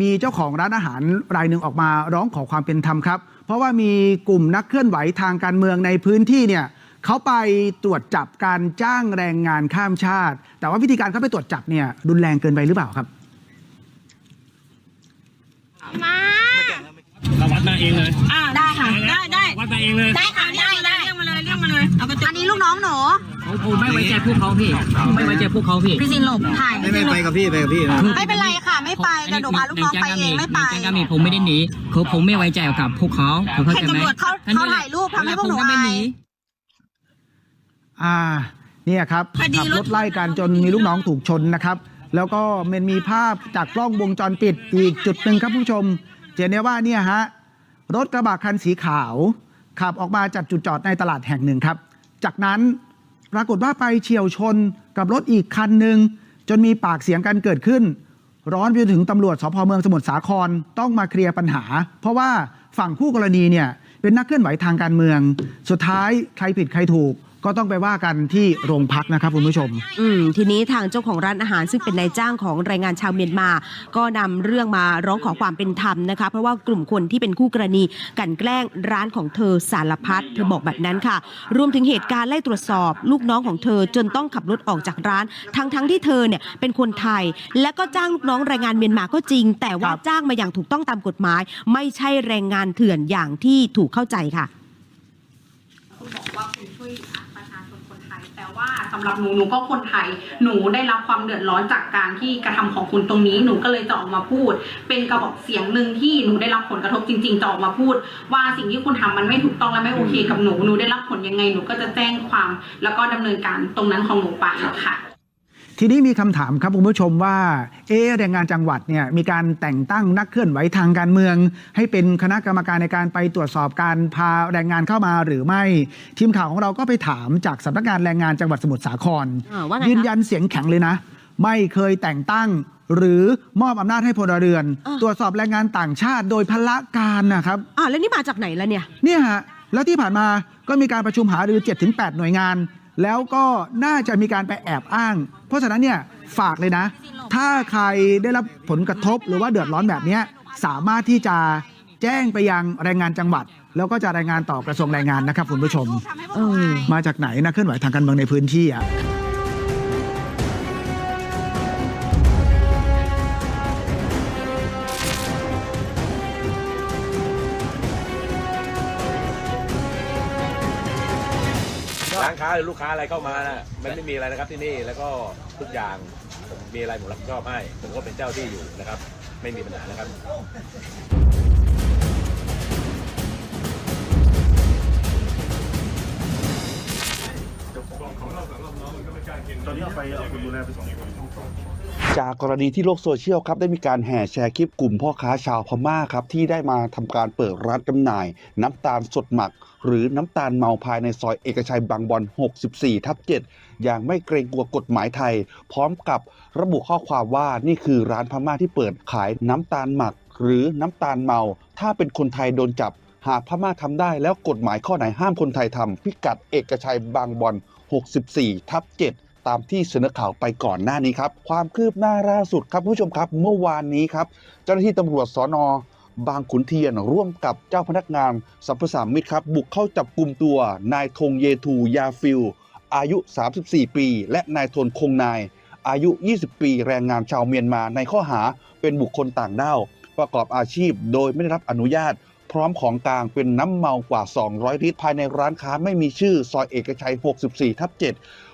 มีเจ้าของร้านอาหารรายหนึ่งออกมาร้องขอความเป็นธรรมครับ เพราะว่ามีกลุ่มนักเคลื่อนไหวทางการเมืองในพื้นที่เนี่ยเขาไปตรวจจับการจ้างแรงงานข้ามชาติ แต่ว่าวิธีการเขาไปตรวจจับเนี่ยรุนแรงเกินไปหรือเปล่าครับมาเราวัดมาเองเลยอ่าได้ค่ะได้ได้วัดมาเองเลยได้ค่ะได้ได้เรียกมาเลยเรียกมาเลยเอากระจกอันนี้ลูกน้องหนูผมไม่ไว้ใจพวกเขาพี่ไม่ไว้ใจพวกเขาพี่พี่ซินหลบถ่ายไม่ไม่ไปกับพี่ไปกับพี่ไม่เป็นไรค่ะ ไม่ไปแต่หนูพาลูกน้องไปเองไม่ไป ในแจ้งกามีผมไม่ได้หนีคือผมไม่ไว้ใจกับพวกเขาเขาเข้าให้ใจไหมตำรวจเขาเขาถ่ายรูปทำให้พวกหนูผมก็ไม่อายหนีอ่าเนี่ยครับขับรถไล่กันจนมีลูกน้องถูกชนนะครับ แล้วก็มันมีภาพจากกล้องวงจรปิดอีกจุดหนึ่งครับผู้ชมจะเห็นได้ว่าเนี่ยฮะรถกระบะคันสีขาว ขับออกมาจากจุดจอดในตลาดแห่งหนึ่งครับ จากนั้นปรากฏว่าไปเฉียวชนกับรถอีกคันหนึ่งจนมีปากเสียงกันเกิดขึ้น ร้อนไปถึงตำรวจสพเมืองสมุทรสาครต้องมาเคลียร์ปัญหา เพราะว่าฝั่งคู่กรณีเนี่ยเป็นนักเคลื่อนไหวทางการเมือง สุดท้ายใครผิดใครถูก ก็ต้องไปว่ากันที่โรงพักนะครับคุณผู้ชม อืมทีนี้ทางเจ้าของร้านอาหารซึ่งเป็นนายจ้างของแรงงานชาวเมียนมา ก็นำเรื่องมาร้องขอความเป็นธรรมนะคะ เพราะว่ากลุ่มคนที่เป็นคู่กรณีกันแกล้งร้านของเธอสารพัดเธอบอกแบบนั้นค่ะ รวมถึงเหตุการณ์ไล่ตรวจสอบ ลูกน้องของเธอจนต้องขับรถออกจากร้าน ทั้งทั้งๆที่เธอเนี่ยเป็นคนไทย และก็จ้างลูกน้องแรงงานเมียนมาก็จริง แต่ว่าจ้างมาอย่างถูกต้องตามกฎหมาย ไม่ใช่แรงงานเถื่อนอย่างที่ถูกเข้าใจค่ะคุณบอกว่า แต่ว่าสำหรับหนูหนูก็คนไทยหนูได้รับความเดือดร้อนจากการที่กระทำของคุณตรงนี้ หนูก็เลยจะออกมาพูด เป็นกระบอกเสียงหนึ่งที่หนูได้รับผลกระทบจริงๆจะออกมาพูด ว่าสิ่งที่คุณทำมันไม่ถูกต้องและไม่โอเคกับหนูหนูได้รับผลยังไงหนูก็จะแจ้งความ แล้วก็ดำเนินการตรงนั้นของหนูไปค่ะ ทีนี้มีคำถามครับคุณผู้ชมว่าเอะแรงงานจังหวัดเนี่ยมีการแต่งตั้งนักเคลื่อนไหวทางการเมือง ให้เป็นคณะกรรมการในการไปตรวจสอบการพาแรงงานเข้ามาหรือไม่ ทีมข่าวของเราก็ไปถามจากสำนักงานแรงงานจังหวัดสมุทรสาครอ่าว่าไงคะยืนยันเสียงแข็งเลยนะ ไม่เคยแต่งตั้งหรือมอบอำนาจให้พลเรือนอ่าตรวจสอบแรงงานต่างชาติโดยพละการนะครับอ่าแล้วนี่มาจากไหนล่ะเนี่ยเนี่ยฮะแล้วที่ผ่านมาก็มีการประชุมหารือ7-8 หน่วยงาน แล้วก็น่าจะมีการไปแอบอ้างเพ ราะฉะนั้นเนี่ยฝากเลยนะ ถ้าใครได้รับผลกระทบหรือว่าเดือดร้อนแบบเนี้ยสามารถที่จะแจ้งไปยังแรงงานจังหวัด แล้วก็จะรายงานต่อกระทรวงแรงงานนะครับคุณผู้ชมเออมาจากไหนนะเคลื่อนไหวทางการเมืองในพื้นที่อะ หรือลูกค้าอะไรเข้ามานะมันไม่มีอะไรนะครับที่นี่แล้วก็ทุกอย่างผมมีอะไรผมรับผิดชอบให้ผมก็เป็นเจ้าที่อยู่นะครับ ไม่มีปัญหานะครับ จากกรณีที่โลกโซเชียลครับได้มีการแห่แชร์คลิปกลุ่มพ่อค้าชาวพม่าครับที่ได้มาทำการเปิดร้านจำหน่าย น้ำตาลสดหมัก หรือน้ำตาลเมาภายในซอยเอกชัยบางบอน 64 ทับ 7 อย่างไม่เกรงกลัวกฎหมายไทย พร้อมกับระบุข้อความว่านี่คือร้านพม่าที่เปิดขายน้ำตาลหมัก หรือน้ำตาลเมา ถ้าเป็นคนไทยโดนจับหากพม่าทำได้แล้วกฎหมายข้อไหนห้ามคนไทยทำพิกัดเอกชัยบางบอน 64 ทับ 7 ตามที่เสนอข่าวไปก่อนหน้านี้ครับ ความคืบหน้าล่าสุดครับผู้ชมครับ เมื่อวานนี้ครับ เจ้าหน้าที่ตำรวจสอนอบางขุนเทียนร่วมกับเจ้าพนักงานสัมภสามิตรครับ บุกเข้าจับกลุ่มตัวนายธงเยทูยาฟิล อายุ 34 ปี และนายทนคงนาย อายุ 20 ปี แรงงานชาวเมียนมาในข้อหาเป็นบุคคลต่างด้าวประกอบอาชีพโดยไม่ได้รับอนุญาต พร้อมของกลางเป็นน้ำเมากว่า 200 ลิตรภายในร้านค้าไม่มีชื่อ ซอยเอกชัย 64 ทับ 7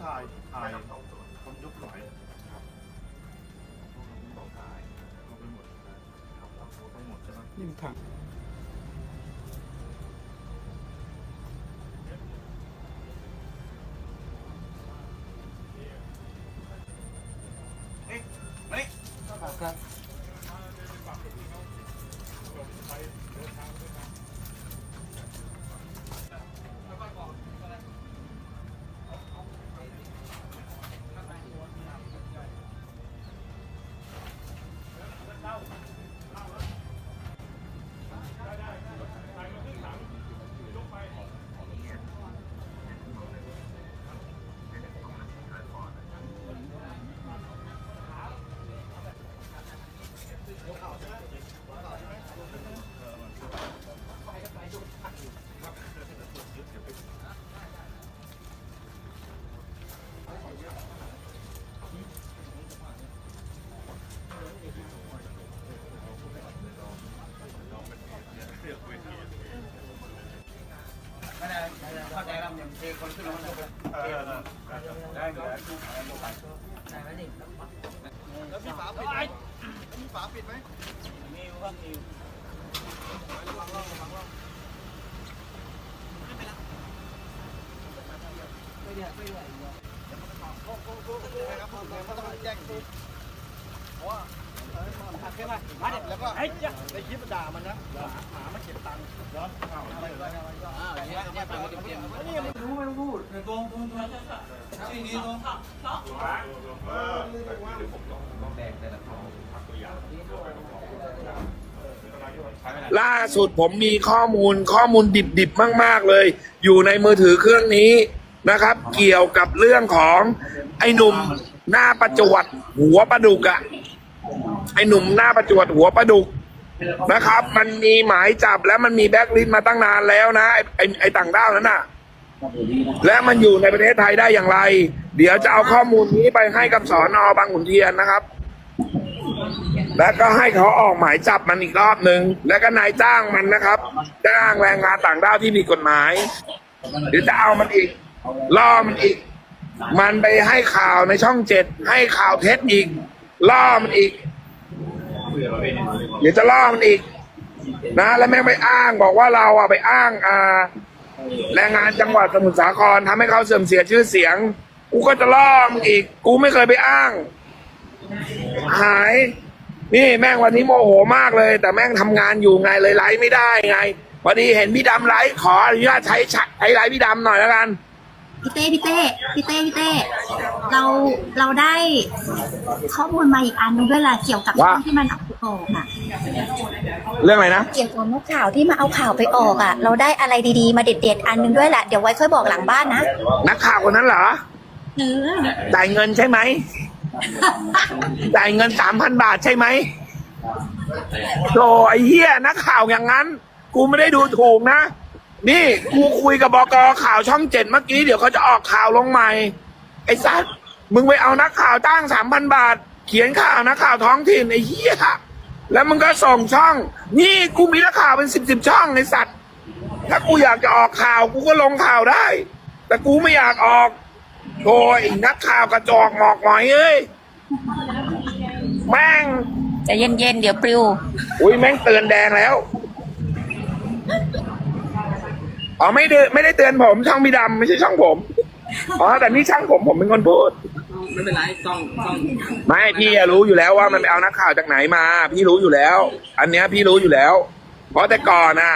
ก็เดี๋ยวถ่ายถ่ายคนยกไหวครับเอา ไปหมดทั้งหมดใช่ไหมล่าสุดผมมีข้อมูลข้อมูลดิบๆมาก ๆเลย อยู่ในมือถือเครื่องนี้นะครับ เกี่ยวกับเรื่องของไอ้หนุ่มหน้าประจวดหัวประดุกอะ ไอ้หนุ่มหน้าประจวดหัวประดุกนะครับ มันมีหมายจับและมันมีแบ็คลิสต์มาตั้งนานแล้วนะ ไอ้ไอ้ต่างด้าวนั้นน่ะ และมันอยู่ในประเทศไทยได้อย่างไร เดี๋ยวจะเอาข้อมูลนี้ไปให้กับสอนอบางขุนเทียนนะครับ แล้วก็ให้เขาออกหมายจับมันอีกรอบหนึ่งแล้วก็นายจ้างมันนะครับ จ้างแรงงานต่างด้าวที่ผิดกฎหมาย เดี๋ยวจะเอามันอีกล่อมันอีก มันไปให้ข่าวในช่องเจ็ดให้ข่าวเท็จอีกล่อมันอีก เดี๋ยวจะล่อมันอีก นะแล้วแม่งไปอ้างบอกว่าเราอะไปอ้างอ่าแรงงานจังหวัดสมุทรสาครทำให้เขาเสื่อมเสียชื่อเสียง กูก็จะล่อมึงอีก กูไม่เคยไปอ้าง หาย นี่แม่งวันนี้โมโหมากเลย แต่แม่งทำงานอยู่ไงเลยไลฟ์ไม่ได้ไงพอดีเห็นพี่ดำไลฟ์ขออนุญาตใช้ใช้ไลฟ์พี่ดำหน่อยแล้วกันพี่เต้พี่เต้พี่เต้พี่เต้เราเราได้ข้อมูลมาอีกอันนึงด้วยแหละเกี่ยวกับว่าเรื่องที่มันเอาไปออกอะ เรื่องอะไรนะ เกี่ยวกับนักข่าวที่มาเอาข่าวไปออกอะ เราได้อะไรดีๆ มาเด็ดๆ อันนึงด้วยแหละ เดี๋ยวไว้ค่อยบอกหลังบ้านนะ นักข่าวคนนั้นเหรอเออจ่ายเงินใช่ไหมจ่ายเงินสามพันบาทใช่ไหมโธ่ไอ้เหี้ยนักข่าวอย่างนั้น กูไม่ได้ดูถูกนะ นี่กูคุยกับบกข่าวช่องเจ็ดเมื่อกี้เดี๋ยวเขาจะออกข่าวลงใหม่ ไอ้สัตว์มึงไปเอานักข่าวจ้างสามพันบาท เขียนข่าวนักข่าวท้องถิ่นไอ้เหี้ย แล้วมึงก็ส่งช่อง นี่กูมีนักข่าวเป็นสิบสิบช่องไอ้สัตว์ ถ้ากูอยากจะออกข่าวกูก็ลงข่าวได้ แต่กูไม่อยากออกโธ่ไอ้นักข่าวกระจอกหมอกหมอยเอ้ยแม่งจะเย็นๆเดี๋ยวปลิว อุ้ยแม่งเตือนแดงแล้วอ๋อไม่ได้ไม่ได้เตือนผมช่องพี่ดำไม่ใช่ช่องผมอ๋อแต่นี่ช่างผมผมเป็นคนพูด ไม่เป็นไรกล้องกล้องไม่พี่อะรู้อยู่แล้วว่ามันไปเอานักข่าวจากไหนมา พี่รู้อยู่แล้ว อันเนี้ยพี่รู้อยู่แล้ว เพราะแต่ก่อนน่ะ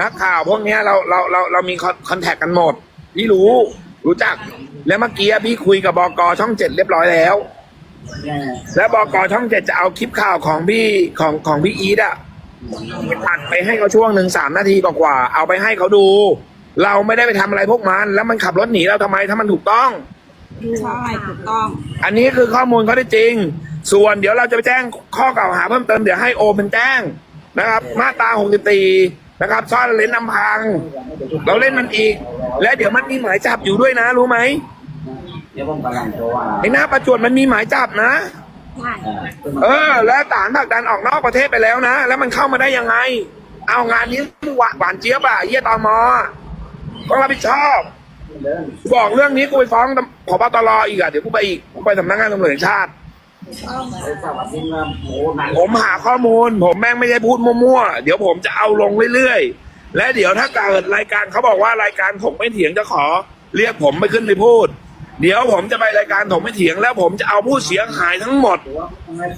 นักข่าวพวกเนี้ยเราเราเราเรามีคอนแทคกันหมด พี่รู้รู้จัก แล้วเมื่อกี้พี่คุยกับบกช่องเจ็ดเรียบร้อยแล้ว แล้วบกช่องเจ็ดจะเอาคลิปข่าวของพี่ของของพี่อีทอะตัดไปให้เขาช่วงหนึ่งสามนาทีกว่าๆเอาไปให้เขาดู เราไม่ได้ไปทำอะไรพวกมัน แล้วมันขับรถหนีเราทำไมถ้ามันถูกต้อง ใช่ถูกต้อง อันนี้คือข้อมูลเขาได้จริง ส่วนเดี๋ยวเราจะไปแจ้งข้อกล่าวหาเพิ่มเติมเดี๋ยวให้โอเป็นแจ้งนะครับ มาตรา64นะครับซ่อนเล่นนำพัง เราเล่นมันอีก และเดี๋ยวมันมีหมายจับอยู่ด้วยนะ รู้ไหมไอ้หน้าประจวดมันมีหมายจับนะใช่เออ แล้วฐานผลักดันออกนอกประเทศไปแล้วนะ แล้วมันเข้ามาได้ยังไง เอางานนี้หวานหวานเจี๊ยบอะเยี่ยตอมอต้องรับผิดชอบ บอกเรื่องนี้กูไปฟ้องพบตรอีกอะเดี๋ยวกูไปอีกกูไปสำนักงานตำรวจแห่งชาติ ผมหาข้อมูล ผมแม่งไม่ได้พูดมั่วๆ เดี๋ยวผมจะเอาลงเรื่อยๆ และเดี๋ยวถ้าเกิดรายการเขาบอกว่ารายการถกไม่เถียงจะขอ เรียกผมไปขึ้นไปพูด เดี๋ยวผมจะไปรายการถกไม่เถียงแล้วผมจะเอาผู้เสียหายทั้งหมด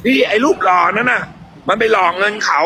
ที่ไอ้รูปหล่อนั่นน่ะ มันไปหลอกเงินเขา